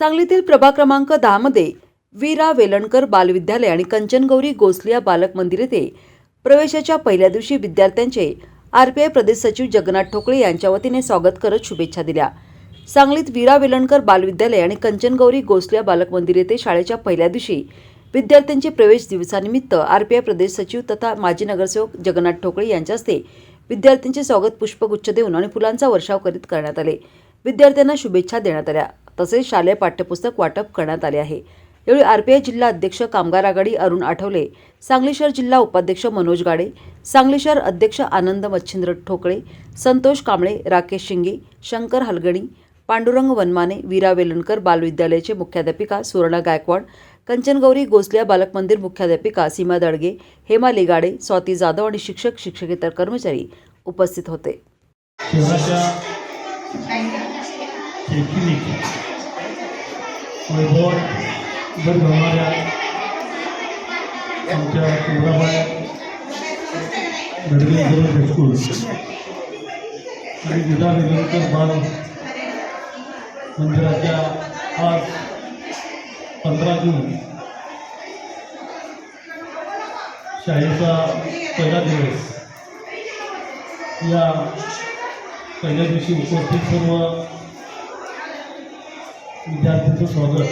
सांगलीतील प्रभाग क्रमांक दहामध्ये वीरा वेलणकर बालविद्यालय आणि कंचनगौरी गोसलिया बालक मंदिर येथे प्रवेशाच्या पहिल्या दिवशी विद्यार्थ्यांचे आरपीआय प्रदेश सचिव जगन्नाथ ठोकळे यांच्या वतीने स्वागत करत शुभेच्छा दिल्या. सांगलीत वीरा वेलणकर बालविद्यालय आणि कंचनगौरी गोसलिया बालक मंदिर येथे शाळेच्या पहिल्या दिवशी विद्यार्थ्यांचे प्रवेश दिवसानिमित्त आरपीआय प्रदेश सचिव तथा माजी नगरसेवक जगन्नाथ ठोकळे यांच्या हस्ते विद्यार्थ्यांचे स्वागत पुष्पगुच्छ देऊन आणि फुलांचा वर्षाव करीत करण्यात आले. विद्यार्थ्यांना शुभेच्छा देण्यात आल्या. तसेच शालेय पाठ्यपुस्तक वाटप करण्यात आले आहे. यावेळी आरपीआय जिल्हा अध्यक्ष कामगार आघाडी अरुण आठवले सांगली शहर जिल्हा उपाध्यक्ष मनोज गाडे सांगली शहर अध्यक्ष आनंद मच्छिंद्र ठोकळे संतोष कांबळे राकेश शिंगे शंकर हलगणी पांडुरंग वनमाने वीरा वेलणकर बालविद्यालयाचे मुख्याध्यापिका सुवर्णा गायकवाड कंचनगौरी गोसल्या बालक मंदिर मुख्याध्यापिका सीमा दडगे हेमा लिगाडे स्वाती जाधव आणि शिक्षक शिक्षकेतर कर्मचारी उपस्थित होते. वैभव जर वैभवात आमच्या चंद्राबाई गडगे गर्ल हायस्कूल आणि विधा निरंतर बाल मंदिराच्या आज पंधरा जून शाळेचा पहिला दिवस. या पहिल्या दिवशी उपस्थित सर्व विद्यार्थ्यांचं स्वागत.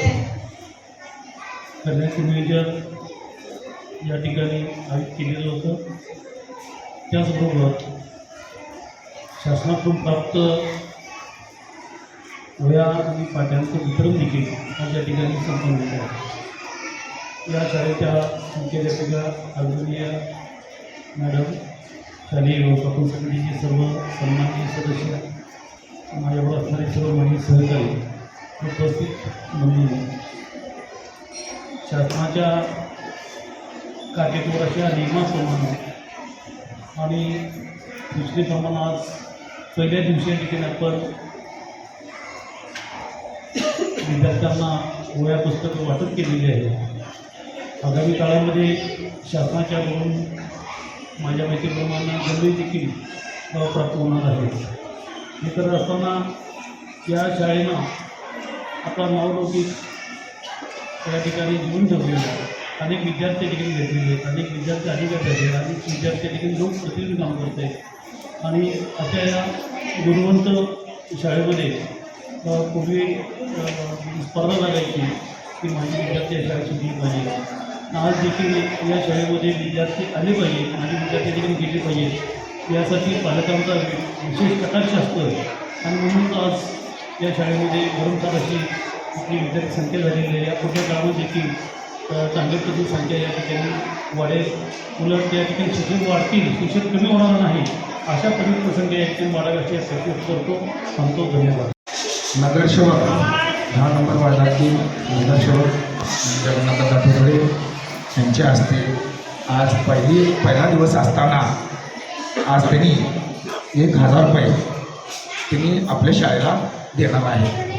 करण्याचं नियोजन या ठिकाणी आयोजित केलेलं होतं. त्याचबरोबर शासनाकडून प्राप्त वया आणि पाट्यांचं वितरण देखील आज या ठिकाणी संपन्न झालं आहे. या शाळेच्या मुख्याध्यापिका आदरणीय मॅडम शालेय व्यवस्थापन समितीचे सर्व सन्माननीय सदस्य माझ्यावर असणारे सर्व मान्य सहकारी उपस्थित म्हणून. शासनाच्या काटेकोराच्या नियमाप्रमाणे आणि प्रमाण आज पहिल्या दिवशी या ठिकाणी आपण विद्यार्थ्यांना वया पुस्तकं वाटप केलेली आहे आगामी काळामध्ये शासनाच्याकडून माझ्या माहितीप्रमाणे जमीन देखील प्राप्त होणार आहे. हे करत असताना या शाळेनं आपला नावलौकिक त्या ठिकाणी घेऊन ठेवलेला आहे अनेक विद्यार्थी ठिकाणी घेतलेले आहेत. अनेक विद्यार्थी अधिकार आहेत. अनेक विद्यार्थी या ठिकाणी लोकप्रतिनिधी काम करत आहेत. आणि अशा या गुणवंत शाळेमध्ये पूर्वी स्पर्धा लागायची की माझी विद्यार्थी या शाळेत शिकली पाहिजे आज देखील या शाळेमध्ये विद्यार्थी आले पाहिजे माझे विद्यार्थी देखील गेले पाहिजे यासाठी पालकांचा विशेष कटाक्ष असतो आणि म्हणून आज या शाळेमध्ये भरमसाठ अशी आपली विद्यार्थी संख्या झालेली आहे. या पुढच्या काळात देखील चांगल्या प्रती संख्या या ठिकाणी वाढेल. उलट त्या ठिकाणी शिक्षण वाढतील शिक्षण कमी होणार नाही अशा प्रमुख प्रसंगी या ठिकाणी वाढावी अशी अपेक्षा करतो. सांगतो धन्यवाद. नगरसेवक दहा नंबर वार्डातील नगरसेवक जगन्नाथ दाठोडे यांच्या हस्ते आज पहिली पहिला दिवस असताना आज त्यांनी एक हजार रुपये त्यांनी आपल्या शाळेला देणार आहे.